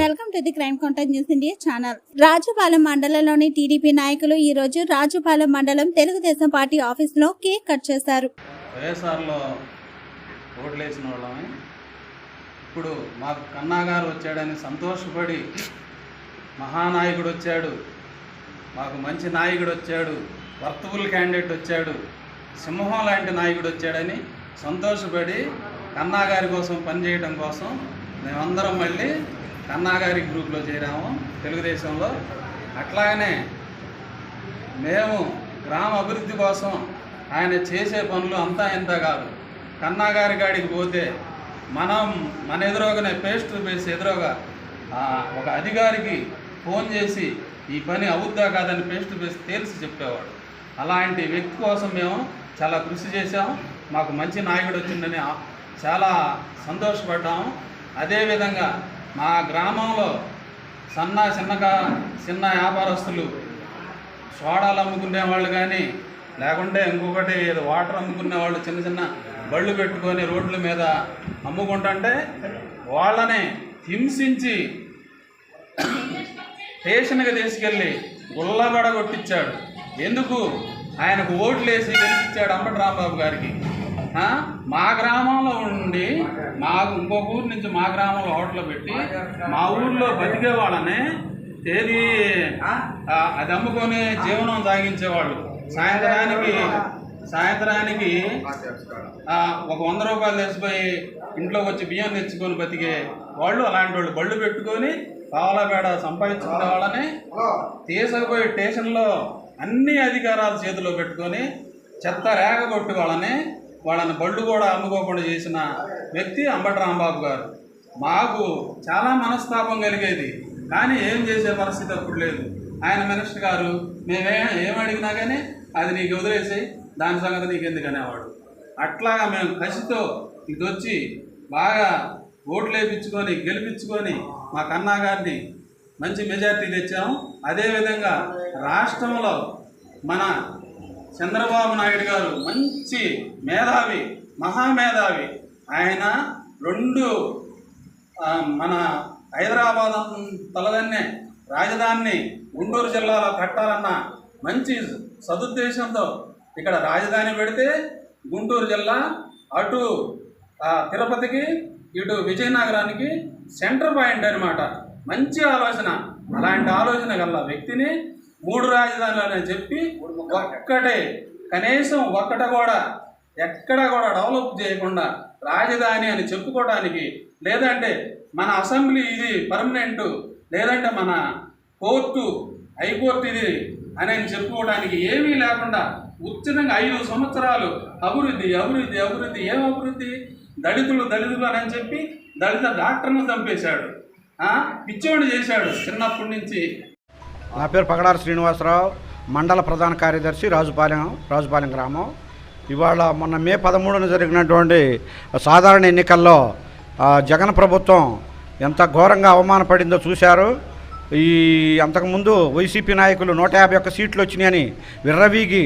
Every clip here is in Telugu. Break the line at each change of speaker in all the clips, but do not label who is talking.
Welcome to the crime contact news India channel. Rajupalem మండలంలోని టీడీపీ నాయకులు ఈ రోజు రాజుపాలెం మండలం తెలుగుదేశం పార్టీ ఆఫీస్లో కేక్ కట్ చేశారు.
వైఎస్ఆర్లో ఓట్లేసిన వాళ్ళమే. ఇప్పుడు మాకు కన్నా గారు వచ్చాడని సంతోషపడి మహానాయకుడు వచ్చాడు. మాకు మంచి నాయకుడు వచ్చాడు. వర్తబుల్ క్యాండిడేట్ వచ్చాడు. సింహం లాంటి నాయకుడు వచ్చాడని సంతోషపడి కన్నా గారి కోసం పనిచేయడం కోసం మేమందరం మళ్ళీ కన్నాగారి గ్రూప్లో చేరాము. తెలుగుదేశంలో. అట్లాగనే మేము గ్రామ అభివృద్ధి కోసం ఆయన చేసే పనులు అంతా ఇంత కాదు. కన్నాగారి కాడికి గాడికి పోతే మనం మన ఎదురుగానే పేస్ట్ టు ఫేస్ ఎదురుగా ఒక అధికారికి ఫోన్ చేసి ఈ పని అవుద్దా కాదని పేస్ట్ వేసి తేల్చి చెప్పేవాడు. అలాంటి వ్యక్తి కోసం మేము చాలా కృషి చేశాము. మాకు మంచి నాయకుడు వచ్చిందని చాలా సంతోషపడ్డాము. అదేవిధంగా మా గ్రామంలో సన్న చిన్నగా చిన్న వ్యాపారస్తులు సోడాలు అమ్ముకునే వాళ్ళు కానీ లేకుంటే ఇంకొకటి ఏదో వాటర్ అమ్ముకునే వాళ్ళు చిన్న చిన్న బళ్ళు పెట్టుకొని రోడ్ల మీద అమ్ముకుంటుంటే వాళ్ళని హింసించి స్టేషన్కి తీసుకెళ్ళి గుల్లబడ కొట్టించాడు ఎందుకు? ఆయనకు ఓట్లు వేసి గెలిపించాడు అంబటి రాంబాబు గారికి. మా గ్రామంలో ఉండి మాకు ఇంకొక ఊరు నుంచి మా గ్రామంలో హోటల్ పెట్టి మా ఊర్లో బతికే వాళ్ళని ఏది అది అమ్ముకొని జీవనం సాగించేవాళ్ళు. సాయంత్రానికి సాయంత్రానికి ఒక వంద రూపాయలు తెచ్చిపోయి ఇంట్లోకి వచ్చి బియ్యం తెచ్చుకొని బతికే వాళ్ళు అలాంటి వాళ్ళు బళ్ళు పెట్టుకొని పావలపేడ సంపాదించుకునే వాళ్ళని తీసుకుపోయి స్టేషన్లో అన్ని అధికారాలు చేతిలో పెట్టుకొని చెత్త రేగ కొట్టి వాళ్ళని వాళ్ళని బళ్ళు కూడా అమ్ముకోకుండా చేసిన వ్యక్తి అంబటి రాంబాబు గారు. మాకు చాలా మనస్తాపం కలిగేది. కానీ ఏం చేసే పరిస్థితి అప్పుడు లేదు. ఆయన మినిస్టర్ గారు మేమే ఏం అడిగినా కానీ అది నీకు వదిలేసి దాని సంగతి నీకు ఎందుకు అనేవాడు. అట్లాగా మేము కసితో ఇది వచ్చి బాగా ఓట్లు వేయించుకొని గెలిపించుకొని మా కన్నా గారిని మంచి మెజార్టీ తెచ్చాము. అదేవిధంగా రాష్ట్రంలో మన చంద్రబాబు నాయుడు గారు మంచి మేధావి మహామేధావి ఆయన రెండు మన హైదరాబాద్ తలదన్నే రాజధానిని గుంటూరు జిల్లాలో కట్టాలన్న మంచి సదుద్దేశంతో ఇక్కడ రాజధాని పెడితే గుంటూరు జిల్లా అటు తిరుపతికి ఇటు విజయనగరానికి సెంటర్ పాయింట్ అనమాట మంచి ఆలోచన. అలాంటి ఆలోచన గల వ్యక్తిని మూడు రాజధానులని చెప్పి ఒక్కటే కనీసం ఒక్కట కూడా ఎక్కడ కూడా డెవలప్ చేయకుండా రాజధాని అని చెప్పుకోవడానికి లేదంటే మన అసెంబ్లీ ఇది పర్మనెంట్ లేదంటే మన కోర్టు హైకోర్టు ఇది అని చెప్పుకోవడానికి ఏమీ లేకుండా ఉచితంగా ఐదు సంవత్సరాలు అభివృద్ధి అభివృద్ధి అభివృద్ధి ఏం అభివృద్ధి? దళితులు దళితులు అని చెప్పి దళిత డాక్టర్ను చంపేశాడు. పిచ్చోడు చేశాడు. చిన్నప్పటి నుంచి
నా పేరు పగడారు శ్రీనివాసరావు మండల ప్రధాన కార్యదర్శి రాజుపాలెం రాజుపాలెం గ్రామం. ఇవాళ మొన్న మే పదమూడున జరిగినటువంటి సాధారణ ఎన్నికల్లో జగన్ ప్రభుత్వం ఎంత ఘోరంగా అవమానపడిందో చూశారు. ఈ అంతకుముందు వైసీపీ నాయకులు నూట యాభై ఒక్క సీట్లు వచ్చినాయని విర్రవీగి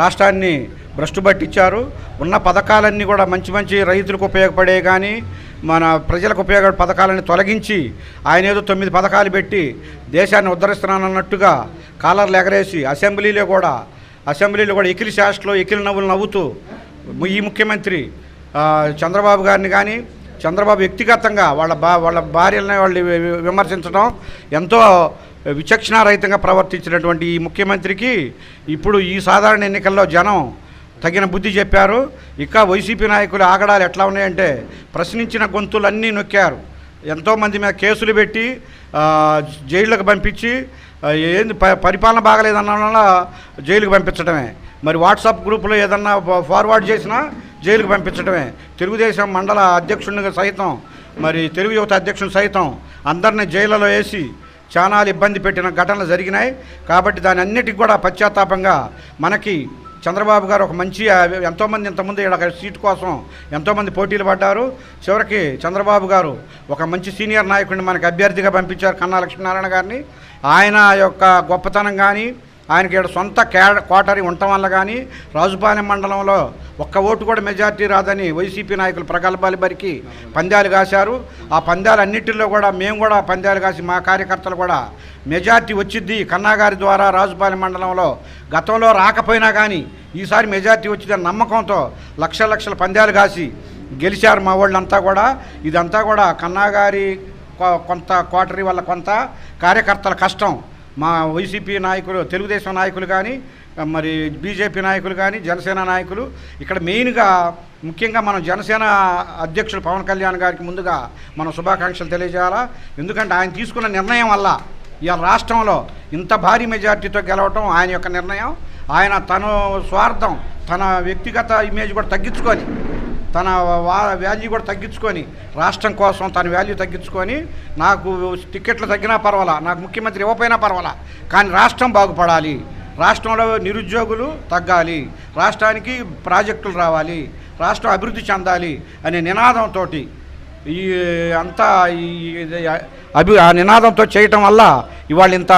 రాష్ట్రాన్ని భ్రష్టు పట్టించారు. ఉన్న పథకాలన్నీ కూడా మంచి మంచి రైతులకు ఉపయోగపడే కానీ మన ప్రజలకు ఉపయోగపడే పథకాలని తొలగించి ఆయన ఏదో తొమ్మిది పథకాలు పెట్టి దేశాన్ని ఉద్ధరిస్తున్నానన్నట్టుగా కాలర్లు ఎగరేసి అసెంబ్లీలో కూడా అసెంబ్లీలో కూడా ఎకిలి శాస్త్రలో ఎకిలి నవ్వులు నవ్వుతూ ఈ ముఖ్యమంత్రి చంద్రబాబు గారిని కానీ చంద్రబాబు వ్యక్తిగతంగా వాళ్ళ బా వాళ్ళ భార్యలని వాళ్ళు విమర్శించడం ఎంతో విచక్షణారహితంగా ప్రవర్తించినటువంటి ఈ ముఖ్యమంత్రికి ఇప్పుడు ఈ సాధారణ ఎన్నికల్లో జనం తగిన బుద్ధి చెప్పారు. ఇక వైసీపీ నాయకులు ఆగడాలు ఎట్లా ఉన్నాయంటే ప్రశ్నించిన గొంతులన్నీ నొక్కారు. ఎంతోమంది మీద కేసులు పెట్టి జైళ్ళకు పంపించి ఏంది ప- పరిపాలన బాగలేదన్న వల్ల జైలుకు పంపించడమే. మరి వాట్సాప్ గ్రూపులో ఏదన్నా ఫార్వర్డ్ చేసినా జైలుకు పంపించడమే. తెలుగుదేశం మండల అధ్యక్షుడిని సైతం మరి తెలుగు యువత అధ్యక్షుడు సైతం అందరిని జైళ్ళలో వేసి చాలా ఇబ్బంది పెట్టిన ఘటనలు జరిగినాయి. కాబట్టి దాని అన్నిటికి కూడా పశ్చాత్తాపంగా మనకి చంద్రబాబు గారు ఒక మంచి ఎంతోమంది ఇంతకుముందు ఇక్కడ సీటు కోసం ఎంతోమంది పోటీలు పడ్డారు. చివరికి చంద్రబాబు గారు ఒక మంచి సీనియర్ నాయకుడిని మనకి అభ్యర్థిగా పంపించారు కన్నా లక్ష్మీనారాయణ గారిని. ఆయన యొక్క గొప్పతనం కానీ ఆయనకి ఈడ సొంత కే కోటరీ ఉండటం వల్ల కానీ రాజుపాలెం మండలంలో ఒక్క ఓటు కూడా మెజార్టీ రాదని వైసీపీ నాయకులు ప్రగల్భాలు బరికి పందాలు కాశారు. ఆ పందాలు అన్నిటిలో కూడా మేము కూడా పందాలు కాసి మా కార్యకర్తలు కూడా మెజార్టీ వచ్చింది కన్నాగారి ద్వారా రాజుపాలెం మండలంలో గతంలో రాకపోయినా కానీ ఈసారి మెజార్టీ వచ్చిందని నమ్మకంతో లక్ష లక్షల పందాలు కాసి గెలిచారు మా వాళ్ళంతా కూడా. ఇదంతా కూడా కన్నాగారి కొంత కోటరీ వల్ల కొంత కార్యకర్తల కష్టం. మా వైసీపీ నాయకులు తెలుగుదేశం నాయకులు కానీ మరి బీజేపీ నాయకులు కానీ జనసేన నాయకులు ఇక్కడ మెయిన్గా ముఖ్యంగా మనం జనసేన అధ్యక్షులు పవన్ కళ్యాణ్ గారికి ముందుగా మనం శుభాకాంక్షలు తెలియజేయాలా? ఎందుకంటే ఆయన తీసుకున్న నిర్ణయం వల్ల ఇవాళ రాష్ట్రంలో ఇంత భారీ మెజార్టీతో గెలవటం ఆయన యొక్క నిర్ణయం. ఆయన తన స్వార్థం తన వ్యక్తిగత ఇమేజ్ కూడా తగ్గించుకొని తన వా వాల్యూ కూడా తగ్గించుకొని రాష్ట్రం కోసం తన వాల్యూ తగ్గించుకొని నాకు టికెట్లు తగ్గినా పర్వాలా నాకు ముఖ్యమంత్రి ఇవ్వపోయినా పర్వాలా కానీ రాష్ట్రం బాగుపడాలి. రాష్ట్రంలో నిరుద్యోగులు తగ్గాలి రాష్ట్రానికి ప్రాజెక్టులు రావాలి రాష్ట్రం అభివృద్ధి చెందాలి అనే నినాదంతో ఈ అంతా ఈ ఇది అభి ఆ నినాదంతో చేయటం వల్ల ఇవాళ ఇంత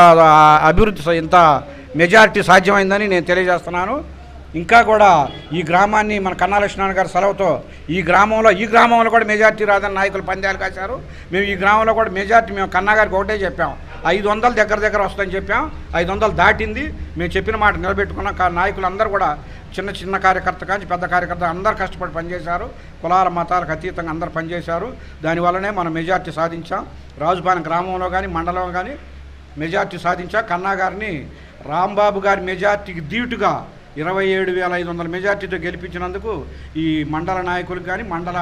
అభివృద్ధి ఇంత మెజారిటీ సాధ్యమైందని నేను తెలియజేస్తున్నాను. ఇంకా కూడా ఈ గ్రామాన్ని మన కన్నాలక్ష్మణ గారి సెలవుతో ఈ గ్రామంలో ఈ గ్రామంలో కూడా మెజార్టీ రాదని నాయకులు పందాలు కాశారు. మేము ఈ గ్రామంలో కూడా మెజార్టీ మేము కన్నా గారికి ఒకటే చెప్పాం. ఐదు వందలు దగ్గర దగ్గర వస్తుందని చెప్పాం. ఐదు వందలు దాటింది. మేము చెప్పిన మాట నిలబెట్టుకున్నాం. కా- నాయకులు అందరూ కూడా చిన్న చిన్న కార్యకర్త కానీ పెద్ద కార్యకర్త అందరూ కష్టపడి పనిచేశారు. కులాల మతాలకు అతీతంగా అందరూ పనిచేశారు. దానివల్లనే మనం మెజార్టీ సాధించాం. రాజుపాలెం గ్రామంలో కానీ మండలం కానీ మెజార్టీ సాధించా. కన్నా గారిని రాంబాబు గారి మెజార్టీకి దీటుగా ఇరవై ఏడు వేల ఐదు వందల మెజార్టీతో గెలిపించినందుకు ఈ మండల నాయకులకు కానీ మండల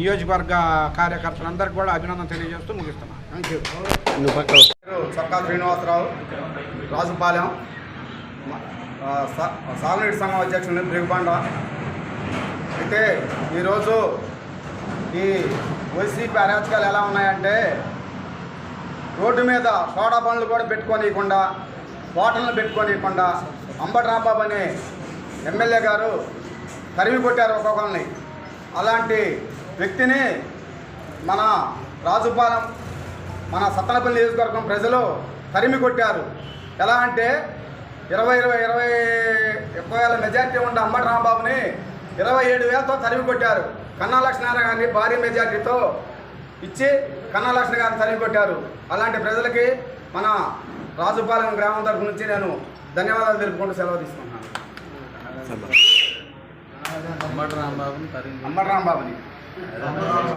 నియోజకవర్గ కార్యకర్తలందరికీ కూడా అభినందన తెలియజేస్తూ ముగిస్తున్నాను. థ్యాంక్ యూ
పేరు చొక్కా శ్రీనివాసరావు రాజుపాలెం. సాగునీటి సంఘం అధ్యక్షుడిని బ్రిగుబండ అయితే ఈరోజు ఈ వైసీపీ అరాచకాలు ఎలా ఉన్నాయంటే రోడ్డు మీద సోడా బండ్లు కూడా పెట్టుకోనియకుండా హోటల్ని పెట్టుకోనియకుండా అంబటి రాంబాబు అనే ఎమ్మెల్యే గారు తరిమి కొట్టారు ఒక్కొక్కరిని. అలాంటి వ్యక్తిని మన రాజుపాలెం మన సత్తనపల్లి నియోజకవర్గం ప్రజలు తరిమి కొట్టారు. ఎలా అంటే ఇరవై ఇరవై ఇరవై ఎక్కువ వేల మెజార్టీ ఉన్న అంబటి రాంబాబుని ఇరవై ఏడు వేలతో తరిమి కొట్టారు. కన్నా లక్ష్మీనారాయణ గారిని భారీ మెజార్టీతో ఇచ్చి కన్నా లక్ష్మణ గారిని తరిమి కొట్టారు. అలాంటి ప్రజలకి మన రాజుపాలెం గ్రామం తరపు నుంచి నేను ధన్యవాదాలు తెలుపుకుంటూ సెలవు తీసుకుంటున్నాను. అంబటి రాంబాబుని.